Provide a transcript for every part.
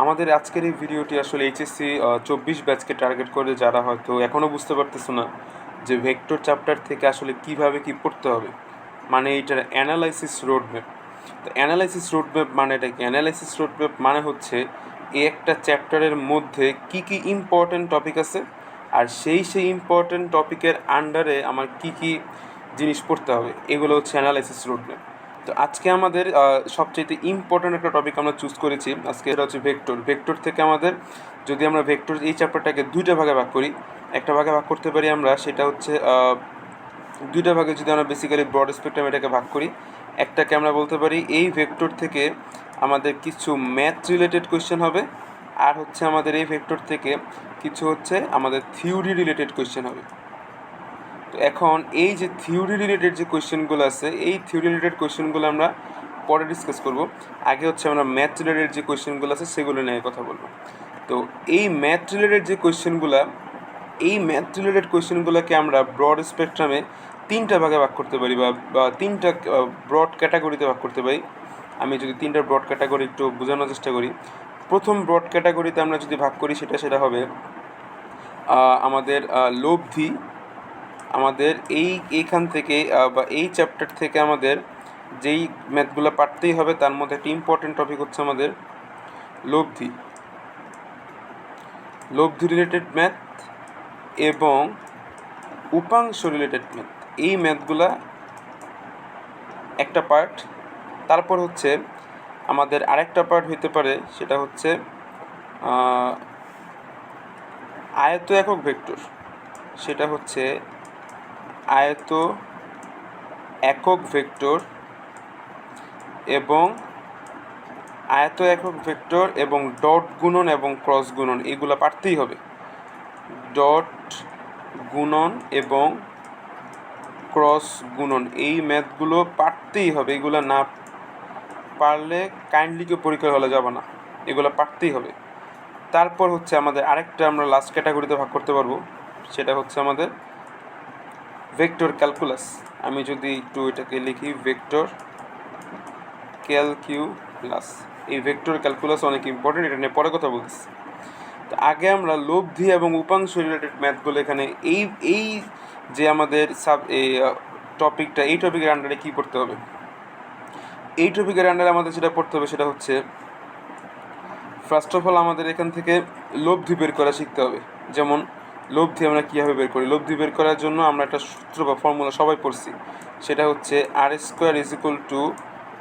আমাদের আজকের এই ভিডিওটি আসলে এইচএসসি চব্বিশ ব্যাচকে টার্গেট করে যারা হয়তো এখনও বুঝতে পারতেছে না যে ভেক্টর চ্যাপ্টার থেকে আসলে কীভাবে কি পড়তে হবে। মানে এইটার অ্যানালাইসিস রোডম্যাপ তো অ্যানালাইসিস রোডম্যাপ মানে এটা কি? অ্যানালাইসিস রোডম্যাপ মানে হচ্ছে এই একটা চ্যাপ্টারের মধ্যে কি কি ইম্পর্ট্যান্ট টপিক আছে আর সেই সেই ইম্পর্ট্যান্ট টপিকের আন্ডারে আমার কি কি জিনিস পড়তে হবে। এগুলো হচ্ছে অ্যানালাইসিস রোডম্যাপ তো আজকে আমাদের সবচেয়ে ইম্পর্ট্যান্ট একটা টপিক আমরা চুজ করেছি। আজকে এটা হচ্ছে ভেক্টর ভেক্টর থেকে আমাদের যদি আমরা ভেক্টর এই চ্যাপ্টারটাকে দুইটা ভাগে ভাগ করি, একটা ভাগে ভাগ করতে পারি আমরা, সেটা হচ্ছে দুইটা ভাগে যদি আমরা বেসিক্যালি ব্রড স্পেকট্রাম এটাকে ভাগ করি, একটাকে আমরা বলতে পারি এই ভেক্টর থেকে আমাদের কিছু ম্যাথ রিলেটেড কোয়েশ্চেন হবে, আর হচ্ছে আমাদের এই ভেক্টর থেকে কিছু হচ্ছে আমাদের থিওরি রিলেটেড কোয়েশ্চেন হবে। তো এখন এই যে থিওরি রিলেটেড যে কোয়েশ্চেনগুলো আছে, এই থিওরি রিলেটেড কোয়েশ্চেনগুলো আমরা পরে ডিসকাস করব। আগে হচ্ছে আমরা ম্যাথ রিলেটেড যে কোয়েশ্চেনগুলো আছে, সেগুলো নিয়ে কথা বলব। তো এই ম্যাথ রিলেটেড যে কোয়েশ্চেনগুলো এই ম্যাথ রিলেটেড কোয়েশ্চেনগুলোকে আমরা ব্রড স্পেকট্রামে তিনটা ভাগে ভাগ করতে পারি বা তিনটা ব্রড ক্যাটাগরিতে ভাগ করতে পারি। আমি যদি তিনটা ব্রড ক্যাটাগরি একটু বোঝানোর চেষ্টা করি। প্রথম ব্রড ক্যাটাগরিতে আমরা যদি ভাগ করি, সেটা সেটা হবে আমাদের লব্ধি আমাদের এই, এইখান থেকে বা এই চ্যাপ্টার থেকে আমাদের যেই ম্যাথগুলো পারতেই হবে, তার মধ্যে একটা ইম্পর্টেন্ট টপিক হচ্ছে আমাদের লব্ধি। লব্ধি রিলেটেড ম্যাথ এবং উপাংশ রিলেটেড ম্যাথ এই ম্যাথগুলা একটা পার্ট তারপর হচ্ছে আমাদের আরেকটা পার্ট হইতে পারে, সেটা হচ্ছে আয়ত একক ভেক্টর। সেটা হচ্ছে আয়ত একক ভেক্টর এবং আয়ত একক ভেক্টর এবং ডট গুণন এবং ক্রস গুণন, এগুলো পারতেই হবে। ডট গুণন এবং ক্রস গুণন, এই ম্যাথগুলো পারতেই হবে। এগুলো না পারলে কাইন্ডলি কেউ পরীক্ষার হলে যাবে না। এগুলো পারতেই হবে। তারপর হচ্ছে আমাদের আরেকটা আমরা লাস্ট ক্যাটাগরিতে ভাগ করতে পারব। সেটা হচ্ছে আমাদের ভেক্টর ক্যালকুলাস আমি যদি একটু এটাকে লিখি ভেক্টর ক্যালকিউলাস এই ভেক্টর ক্যালকুলাস অনেক ইম্পর্টেন্ট এটা নিয়ে পরে কথা বলতেছি। তো আগে আমরা লব্ধি এবং উপাংশ রিলেটেড ম্যাথগুলো এখানে এই এই যে আমাদের সাব এই টপিকটা এই টপিকের আন্ডারে কী পড়তে হবে? এই টপিকের আন্ডারে আমাদের যেটা পড়তে হবে সেটা হচ্ছে ফার্স্ট অফ অল আমাদের এখান থেকে লব্ধি বের করা শিখতে হবে। যেমন লব্ধি আমরা কীভাবে বের করি? লব্ধি বের করার জন্য আমরা একটা সূত্র বা ফর্মুলা সবাই পড়ছি। সেটা হচ্ছে R square is equal to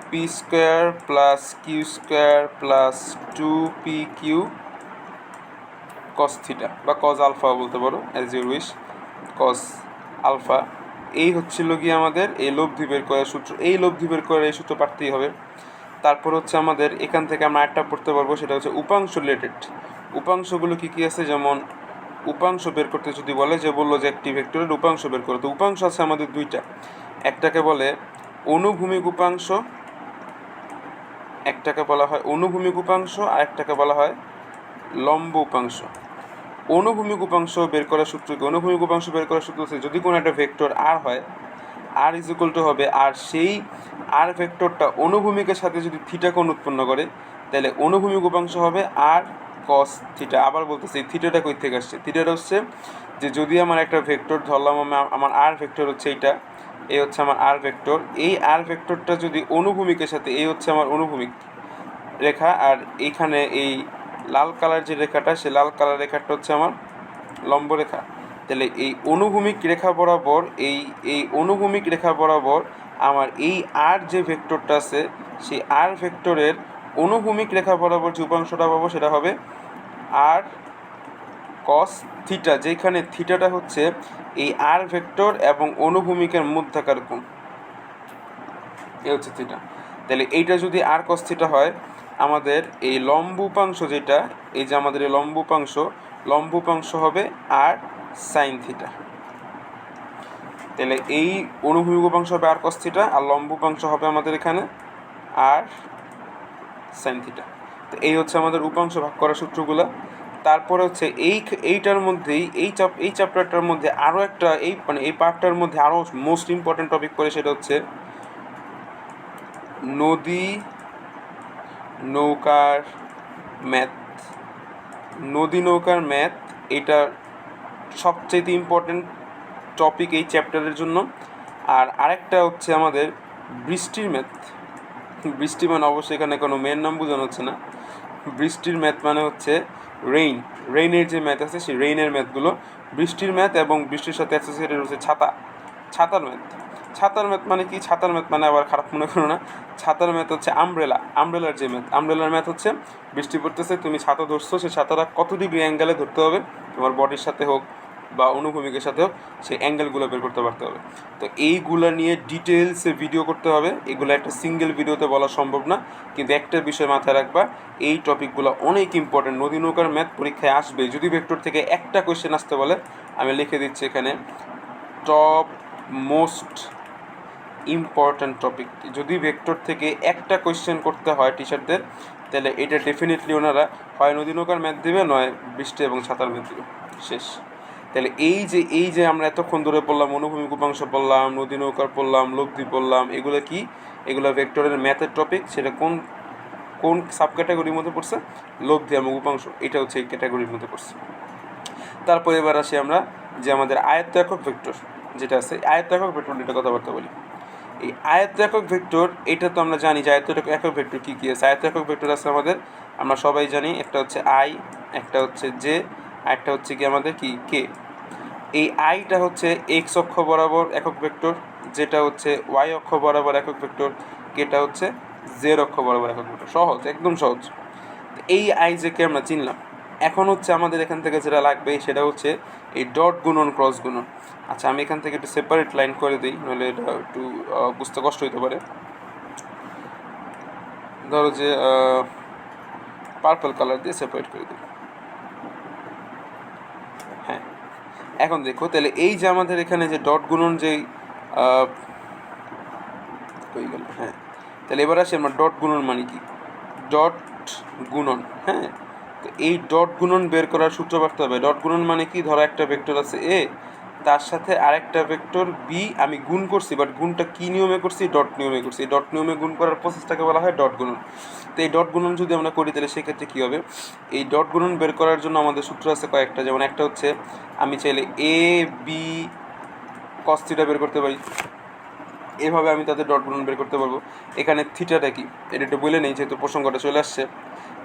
P square plus Q square plus two P Q cos theta বা কজ আলফা বলতে পারো as your wish cos alpha এই হচ্ছিল গিয়ে আমাদের এই লব্ধি বের করার সূত্র। এই লব্ধি বের করার এই সূত্র পারতেই হবে। তারপর হচ্ছে আমাদের এখান থেকে আমরা একটা পড়তে পারব, সেটা হচ্ছে উপাংশ রিলেটেড উপাংশগুলো কী কী আছে? যেমন উপাংশ বের করতে যদি বলে যে বলল যে একটি ভেক্টরের উপাংশ বের করো, তো উপাংশ আছে আমাদের দুইটা। একটাকে বলে অনুভূমিক উপাংশ, একটাকে বলা হয় অনুভূমিক উপাংশ, আর একটাকে বলা হয় লম্ব উপাংশ। অনুভূমিক উপাংশ বের করার সূত্র কি? অনুভূমিক উপাংশ বের করার সূত্র হচ্ছে যদি কোনো একটা ভেক্টর আর হয় আর ইজ ইকুয়াল টু হবে আর সেই আর ভেক্টরটা অনুভূমিকের সাথে যদি থিটা কোণ উৎপন্ন করে, তাহলে অনুভূমিক উপাংশ হবে আর কস থিটা আবার বলতেছি থিটাটা কই থেকে আসছে? থিটাটা হচ্ছে যে যদি আমার একটা ভেক্টর ধরলাম, আমি- আমার আর ভেক্টর হচ্ছে এইটা, এই হচ্ছে আমার আর ভেক্টর এই আর ভেক্টরটা যদি অনুভূমিকের সাথে, এই হচ্ছে আমার অনুভূমিক রেখা, আর এইখানে এই লাল কালার যে রেখাটা, সে লাল কালার রেখাটা হচ্ছে আমার লম্ব রেখা। তাহলে এই অনুভূমিক রেখা বরাবর, এই এই অনুভূমিক রেখা বরাবর আমার এই আর যে ভেক্টরটা আছে, সেই আর ভেক্টরের অনুভূমিক রেখা বরাবর যে উপাংশটা পাবো সেটা হবে আর কস থিটা যেখানে থিটাটা হচ্ছে এই আর ভেক্টর এবং অনুভূমিকের মধ্যাকার কোণ। এ হচ্ছে থিটা তাহলে এইটা যদি আর কস থিটা হয়, আমাদের এই লম্ব উপাংশ যেটা, এই যে আমাদের এই লম্ব উপাংশ লম্ব উপাংশ হবে আর সাইন থিটা তাহলে এই অনুভূমিক উপাংশ হবে আর কস থিটা আর লম্ব উপাংশ হবে আমাদের এখানে আর সাইন থিটা তো এই হচ্ছে আমাদের উপাংশ ভাগ করার সূত্রগুলো। তারপরে হচ্ছে এই এইটার মধ্যেই, এই চাপ এই চ্যাপ্টারটার মধ্যে আরও একটা, এই মানে এই পার্টটার মধ্যে আরও মোস্ট ইম্পর্ট্যান্ট টপিক পড়ে, সেটা হচ্ছে নদী, নৌকার ম্যাথ নদী, নৌকার ম্যাথ এটা সবচেয়ে ইম্পর্টেন্ট টপিক এই চ্যাপ্টারের জন্য। আর আরেকটা হচ্ছে আমাদের বৃষ্টির ম্যাথ বৃষ্টি মানে অবশ্যই এখানে কোনো মেন নাম বোঝানো হচ্ছে না। বৃষ্টির ম্যাথ মানে হচ্ছে রেইন রেইনের যে ম্যাথ আছে, সেই রেইনের ম্যাথগুলো বৃষ্টির ম্যাথ এবং বৃষ্টির সাথে অ্যাসোসিয়েটেড হচ্ছে ছাতা। ছাতার ম্যাথ ছাতার ম্যাথ মানে কি? ছাতার ম্যাথ মানে আবার খারাপ মনে করো না। ছাতার ম্যাথ হচ্ছে আমব্রেলা আমব্রেলার যে ম্যাথ আমব্রেলার ম্যাথ হচ্ছে বৃষ্টি পড়তেছে, তুমি ছাতা ধরছো সেই ছাতাটা কত ডিগ্রি অ্যাঙ্গেলে ধরতে হবে? তোমার বডির সাথে হোক বা অনুভূমিকের সাথেও সেই অ্যাঙ্গেলগুলো বের করতে পারতে হবে। তো এইগুলো নিয়ে ডিটেলসে ভিডিও করতে হবে। এগুলো একটা সিঙ্গেল ভিডিওতে বলা সম্ভব না। কিন্তু একটা বিষয় মাথায় রাখবা, এই টপিকগুলো অনেক ইম্পর্টেন্ট নদী নৌকার ম্যাথ পরীক্ষায় আসবে। যদি ভেক্টর থেকে একটা কোয়েশ্চেন আসতে বলে, আমি লিখে দিচ্ছি এখানে টপ মোস্ট ইম্পর্ট্যান্ট টপিক যদি ভেক্টর থেকে একটা কোয়েশ্চেন করতে হয় টিচারদের তাহলে এটা ডেফিনেটলি ওনারা হয় নদী নৌকার ম্যাথ দেবে, নয় বৃষ্টি এবং ছাতার ম্যাথ দেবে। শেষ। তাহলে এই যে এই যে আমরা এতক্ষণ ধরে পড়লাম অনুভূমিক উপাংশ পড়লাম, নদী নৌকার পড়লাম লব্ধি পড়লাম, এগুলো কি? এগুলো ভেক্টরের ম্যাথের টপিক সেটা কোন কোন সাব ক্যাটাগরির মধ্যে পড়ছে? লব্ধি এবং উপাংশ এটা হচ্ছে এই ক্যাটাগরির মধ্যে পড়ছে। তারপর এবার আসি আমরা যে আমাদের আয়ত্ত একক ভেক্টর যেটা আছে আয়ত্ত একক ভেক্টর এটা কথাবার্তা বলি। এই আয়ত্ত একক ভেক্টর এটা তো আমরা জানি যে আয়ত্ত একক ভেক্টর কী কী আছে? আয়ত্ত একক ভেক্টর আছে আমাদের, আমরা সবাই জানি, একটা হচ্ছে আই একটা হচ্ছে জে একটা হচ্ছে কি আমাদের কি? কে এই আইটা হচ্ছে এক্স অক্ষ বরাবর একক ভেক্টর, যেটা হচ্ছে ওয়াই অক্ষ বরাবর একক ভেক্টর কেটা হচ্ছে জের অক্ষ বরাবর একক ভেক্টর। সহজ, একদম সহজ। এই আই জেকে আমরা চিনলাম। এখন হচ্ছে আমাদের এখান থেকে যেটা লাগবে সেটা হচ্ছে এই ডট গুণন ক্রস গুণন। আচ্ছা আমি এখান থেকে একটু সেপারেট লাইন করে দিই, নাহলে এটা একটু বুঝতে কষ্ট হতে পারে। ধরো যে পার্পল কালার দিয়ে সেপারেট করে দিই হ্যাঁ এখন দেখো, তাহলে এই যে আমাদের এখানে যে ডট গুণন যেই হয়ে গেল? হ্যাঁ তাহলে এবার আসি আমার ডট গুণন মানে কি? ডট গুণন হ্যাঁ? তো এই ডট গুণন বের করার সূত্র বাড়তে হবে। ডট গুণন মানে কি? ধরো একটা ভেক্টর আছে এ তার সাথে আরেকটা ভেক্টর বি আমি গুণ করছি বাট গুণটা কী নিয়মে করছি? ডট নিয়মে করছি। ডট নিয়মে গুণ করার প্রসেসটাকে বলা হয় ডট গুণন। তো এই ডট গুণন যদি আমরা করি, তাহলে সেক্ষেত্রে কী হবে? এই ডট গুণন বের করার জন্য আমাদের সূত্র আছে কয়েকটা। যেমন একটা হচ্ছে, আমি চাইলে এ বি কস্তিটা বের করতে পারি। এভাবে আমি তাদের ডট গুণন বের করতে পারব। এখানে থিটাটা কি? এটা একটু বলে নেই, যেহেতু প্রসঙ্গটা চলে আসছে।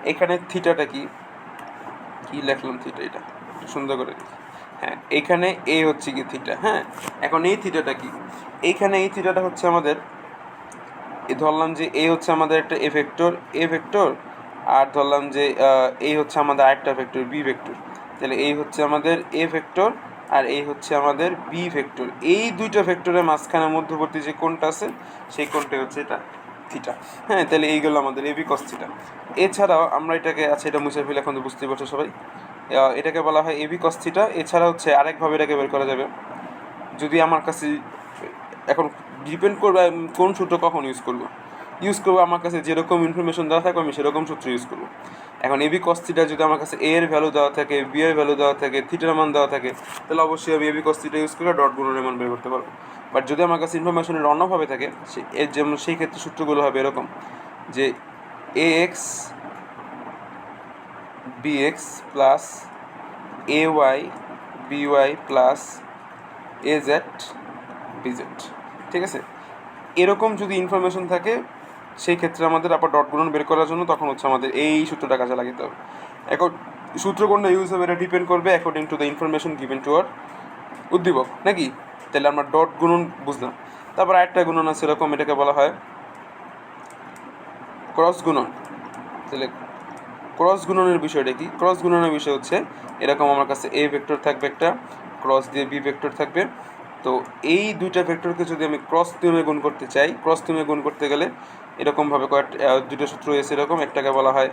এখানে থিটাটা কি? কী লেখলাম থিটা এটা? সুন্দর করে হ্যাঁ এখানে এ হচ্ছে কি থিটা হ্যাঁ? এখন এই থিটাটা কি? এইখানে এই থিটাটা হচ্ছে আমাদের ধরলাম যে এ হচ্ছে আমাদের একটা এ ভেক্টর এ ভেক্টর আর ধরলাম যে এই হচ্ছে আমাদের আরেকটা ভেক্টর বি ভেক্টর তাহলে এই হচ্ছে আমাদের এ ভেক্টর আর এই হচ্ছে আমাদের বি ভেক্টর এই দুইটা ভেক্টরের মাঝখানে মধ্যবর্তী যে কোনটা আছে, সেই কোনটা হচ্ছে এটা থিটা হ্যাঁ তাহলে এইগুলো আমাদের এবি কস থিটা এছাড়াও আমরা এটাকে আচ্ছা এটা মুছে ফেলে, এখন তো বুঝতেই পারছ সবাই। এটাকে বলা হয় এবি কস থিটা এছাড়া হচ্ছে আরেকভাবে এটাকে বের করা যাবে। যদি আমার কাছে, এখন ডিপেন্ড করবে কোন সূত্র কখন ইউজ করব। ইউজ করব আমার কাছে যেরকম ইনফরমেশন দেওয়া থাকবে, আমি সেরকম সূত্র ইউজ করব। এখন এবি কস থিটা যদি আমার কাছে এ এর ভ্যালু দেওয়া থাকে বি এর ভ্যালু দেওয়া থাকে থিটার মান দেওয়া থাকে, তাহলে অবশ্যই আমি এবি কস থিটা ইউজ করে ডট গুণনের মান বের করতে পারব। বাট যদি আমার কাছে ইনফরমেশনের অন্যভাবে থাকে, সে, এর যেমন, সেই ক্ষেত্রে সূত্রগুলো হবে এরকম যে A x B x plus A y B y plus A z B z ঠিক আছে? এরকম যদি ইনফরমেশন থাকে, সেই ক্ষেত্রে আমাদের আবার ডট গুণন বের করার জন্য তখন হচ্ছে আমাদের এই সূত্রটা কাজে লাগাতে হবে। এখন সূত্র কোনটা ইউজ হবে, এটা ডিপেন্ড করবে according to the information given to আর উদ্দীপক, নাকি? তাহলে আমরা ডট গুণন বুঝলাম। তারপর আরেকটা গুণন আছে, এরকম এটাকে বলা হয় ক্রস গুণন। তাহলে ক্রস গুণনের বিষয়টা কি? ক্রস গুণনের বিষয় হচ্ছে, এরকম আমার কাছে এ ভেক্টর থাকবে একটা, ক্রস দিয়ে বি ভেক্টর থাকবে। তো এই দুইটা ভেক্টরকে যদি আমি ক্রস নিয়মে গুণ করতে চাই, ক্রস নিয়মে গুণ করতে গেলে এরকমভাবে কয়েকটা দুটো সূত্র এসে এরকম, একটাকে বলা হয়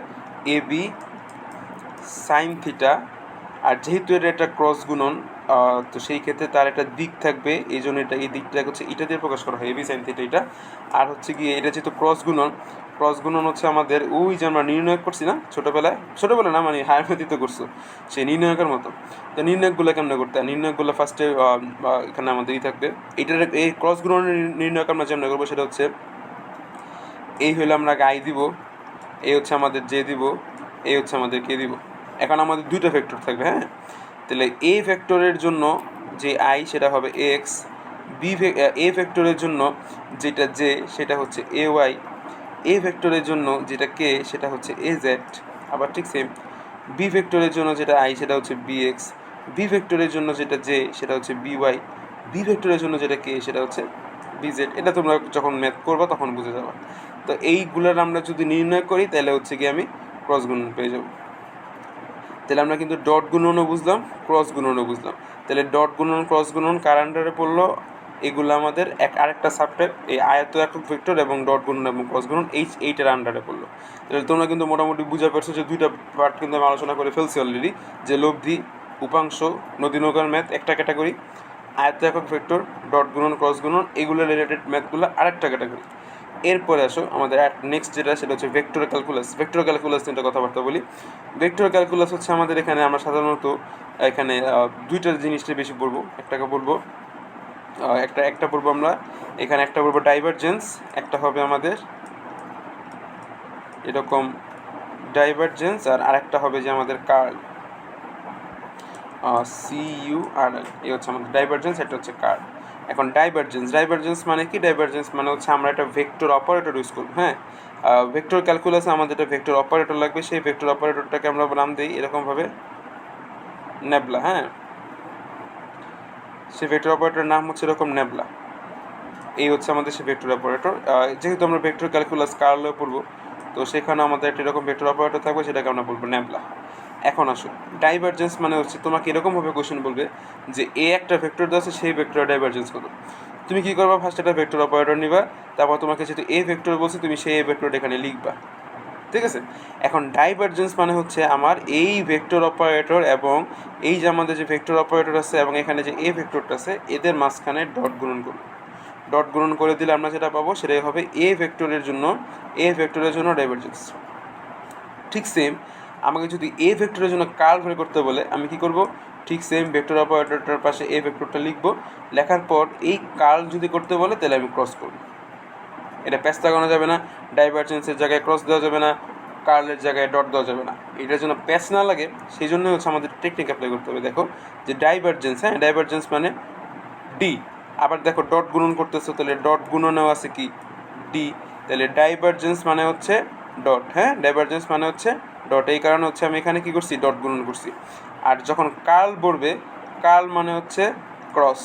এ বি সাইন থিটা আর যেহেতু এটা একটা ক্রস গুণন তো সেই ক্ষেত্রে তার একটা দিক থাকবে এই জন্য এটা, এই দিকটা হচ্ছে এটা দিয়ে প্রকাশ করা হয় এবি সাইন থিটা এটা। আর হচ্ছে গিয়ে, এটা যেহেতু ক্রস গুণন ক্রস গুণন হচ্ছে আমাদের ওই যে আমরা নির্ণয় করছি না, ছোটোবেলায়, ছোটোবেলা না মানে হায়ার মেথিতে করছ সেই নির্ণয়কের মতো। তো নির্ণয়কগুলো কেমন করতে হয়? নির্ণয়কগুলো ফার্স্টে এখানে আমাদের ই থাকবে। এটার এই ক্রস গুণনের নির্ণয়ক আমরা যেমন করব? সেটা হচ্ছে, এই হলে আমরা আগে আই দিব, এই হচ্ছে আমাদের জে দিব, এই হচ্ছে আমাদের কে দিব। এখন আমাদের দুইটা ফ্যাক্টর থাকবে হ্যাঁ? তাহলে এ ফ্যাক্টরের জন্য যে আই, সেটা হবে এক্স, বি এ ভেক্টরের জন্য যেটা জে, সেটা হচ্ছে এ ওয়াই এ ভেক্টরের জন্য যেটা কে সেটা হচ্ছে এ জেড আবার ঠিক সেম বি ভেক্টরের জন্য যেটা আই সেটা হচ্ছে বি এক্স বি ভেক্টরের জন্য যেটা জে সেটা হচ্ছে বি ওয়াই বি ভেক্টরের জন্য যেটা কে সেটা হচ্ছে বি জেড এটা তোমরা যখন ম্যাথ করবা তখন বুঝে যাবা। তো এইগুলোর আমরা যদি নির্ণয় করি, তাহলে হচ্ছে কি আমি ক্রস গুণন পেয়ে যাব। তাহলে আমরা কিন্তু ডট গুণনও বুঝলাম ক্রস গুণনও বুঝলাম। তাহলে ডট গুণন ক্রস গুণন কার আন্ডারে পড়ল এগুলো আমাদের এক, আরেকটা সাবটাইপ এই আয়ত একক ভেক্টর এবং ডট গুণন এবং ক্রস গুণন, এই এইটার আন্ডারে পড়ল। তাহলে তোমরা কিন্তু মোটামুটি বুঝে পারছ যে দুইটা পার্ট কিন্তু আমি আলোচনা করে ফেলছি অলরেডি যে লব্ধি, উপাংশ, নদী নৌকার ম্যাথ একটা ক্যাটাগরি আয়ত একক ভেক্টর, ডট গুণন ক্রস গুণন, এগুলো রিলেটেড ম্যাথগুলো আরেকটা ক্যাটাগরি এরপরে আসো, আমাদের নেক্সট যেটা, সেটা হচ্ছে ভেক্টর ক্যালকুলাস ভেক্টর ক্যালকুলাস নিয়ে কথাবার্তা বলি। ভেক্টর ক্যালকুলাস হচ্ছে আমাদের এখানে আমরা সাধারণত এখানে দুইটা জিনিসটা বেশি পড়ব। একটাকে বলব একটা একটা পড়ব আমরা। এখানে একটা পড়ব ডাইভারজেন্স একটা হবে আমাদের এরকম ডাইভারজেন্স আর আরেকটা হবে যে আমাদের কার্ল সি ইউ আর এই হচ্ছে আমাদের ডাইভারজেন্স এটা হচ্ছে কার্ল এখন ডাইভারজেন্স ডাইভারজেন্স মানে কি? ডাইভারজেন্স মানে হচ্ছে আমরা একটা ভেক্টর অপারেটর ইউজ করব হ্যাঁ? ভেক্টর ক্যালকুলাসে আমাদের একটা ভেক্টর অপারেটর লাগবে, সেই ভেক্টর অপারেটরটাকে আমরা নাম দিই এরকমভাবে নেবলা হ্যাঁ? সেই ভেক্টর অপারেটরের নাম হচ্ছে এরকম নেবলা এই হচ্ছে আমাদের সেই ভেক্টর অপারেটর যেহেতু আমরা ভেক্টর ক্যালকুলাস কার্লে পড়ব, তো সেখানে আমাদের একটা এরকম ভেক্টর অপারেটর থাকবে, সেটাকে আমরা বলব নেবলা এখন আসো ডাইভারজেন্স মানে হচ্ছে তোমাকে এরকমভাবে কোশ্চেন বলবে যে এ একটা ভেক্টর দেওয়া আছে, সেই ভেক্টরের ডাইভারজেন্স কত? তুমি কী করবা? ফার্স্ট একটা ভেক্টর অপারেটর নিবা, তারপর তোমাকে যেহেতু এ ভেক্টর বলছে, তুমি সেই ভেক্টরটা এখানে লিখবা। ঠিক আছে? এখন ডাইভারজেন্স মানে হচ্ছে আমার এই ভেক্টর অপারেটর এবং এই যে আমাদের যে ভেক্টর অপারেটর আছে এবং এখানে যে এ ভেক্টরটা আছে, এদের মাঝখানে ডট গুণন করব। ডট গুণন করে দিলে আমরা যেটা পাবো সেটাই হবে এ ভেক্টরের জন্য এ ভেক্টরের জন্য ডাইভারজেন্স ঠিক সেম আমাকে যদি এ ভেক্টরের জন্য কার্ল বের করতে বলে, আমি কি করব? ঠিক সেম ভেক্টর অপারেটরটার পাশে এ ভেক্টরটা লিখব। লেখার পর এই কার্ল যদি করতে বলে, তাহলে আমি ক্রস করব। এটা প্যাচ লাগানো যাবে না, ডাইভারজেন্সের জায়গায় ক্রস দেওয়া যাবে না, কার্লের জায়গায় ডট দেওয়া যাবে না। এটার জন্য প্যাচ না লাগে সেই জন্যই হচ্ছে আমাদের টেকনিক অ্যাপ্লাই করতে হবে। দেখো, যে ডাইভারজেন্স হ্যাঁ ডাইভারজেন্স মানে ডি আবার দেখো, ডট গুণন করতেছো, তাহলে ডট গুণনেও আছে কি? ডি তাহলে ডাইভারজেন্স মানে হচ্ছে ডট হ্যাঁ ডাইভারজেন্স মানে হচ্ছে ডট। এই কারণে হচ্ছে আমি এখানে কি করছি? ডট গুণন করছি। আর যখন কার্ল বলবে কার্ল মানে হচ্ছে ক্রস।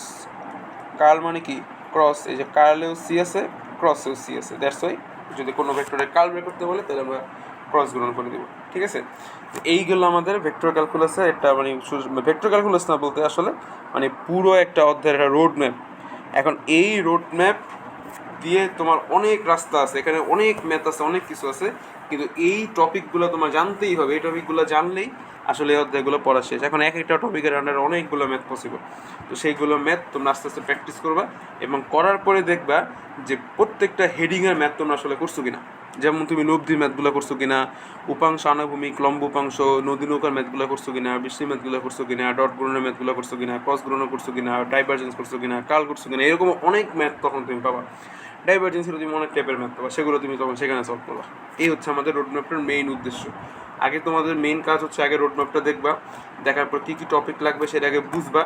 কার্ল মানে কি? ক্রস। এই যে কার্লেও সি আছে ক্রসেও সি আছে। দ্যাটস ওয়াই যদি কোনো ভেক্টরের কাল বের করতে বলে, তাহলে আমরা ক্রস গ্রহণ করে দেবো। ঠিক আছে? এইগুলো আমাদের ভেক্টর ক্যালকুলাসের একটা মানে ভেক্টর ক্যালকুলাস না বলতে আসলে মানে পুরো একটা অধ্যায়ের একটা রোড ম্যাপ এখন এই রোড ম্যাপ দিয়ে তোমার অনেক রাস্তা আছে, এখানে অনেক ম্যাথ আছে, অনেক কিছু আছে। কিন্তু এই টপিকগুলো তোমার জানতেই হবে। এই টপিকগুলো জানলেই আসলে এই অধ্যায়গুলো পড়া শেষ। এখন এক একটা টপিকের আন্ডারে অনেকগুলো ম্যাথ পসিবল তো সেইগুলো ম্যাথ তোমরা আস্তে আস্তে প্র্যাকটিস করবা এবং করার পরে দেখবা যে প্রত্যেকটা হেডিংয়ের ম্যাথ তোমরা আসলে করছ কিনা। যেমন তুমি লব্ধি ম্যাথগুলো করছ কিনা, উপাংশ, আনুভূমিক, লম্ব উপাংশ, নদী নৌকার ম্যাথগুলো করছ কিনা, বৃষ্টি ম্যাথগুলো করছ কিনা, ডট গুণনের ম্যাথগুলো করছ কিনা ক্রস গুণন করছ কিনা ডাইভারজেন্স করছ কিনা, কাল করছ কিনা, এরকম অনেক ম্যাথ তখন তুমি পাবা। ডাইভারজেন্সের তুমি অনেক টাইপের ম্যাথ পাবা, সেগুলো তুমি তখন সেখানে সলভ করবা। এই হচ্ছে আমাদের রোড ম্যাপটার মেইন উদ্দেশ্য। আগে তোমাদের মেইন কাজ হচ্ছে আগে রোড ম্যাপটা দেখবা, দেখার পর কী কী টপিক লাগবে সেটা আগে বুঝবা।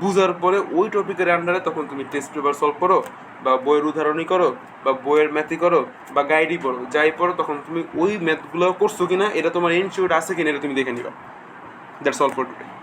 বুঝার পরে ওই টপিকের আন্ডারে তখন তুমি টেস্ট পেপার সলভ করো, বা বইয়ের উদাহরণই করো, বা বইয়ের ম্যাথই করো, বা গাইডই পড়ো। যাই পড়ো, তখন তুমি ওই ম্যাথগুলো করছ কিনা, এটা তোমার ইনস্টিটিউট আছে কিনা, এটা তুমি দেখে নিবা। That's all for today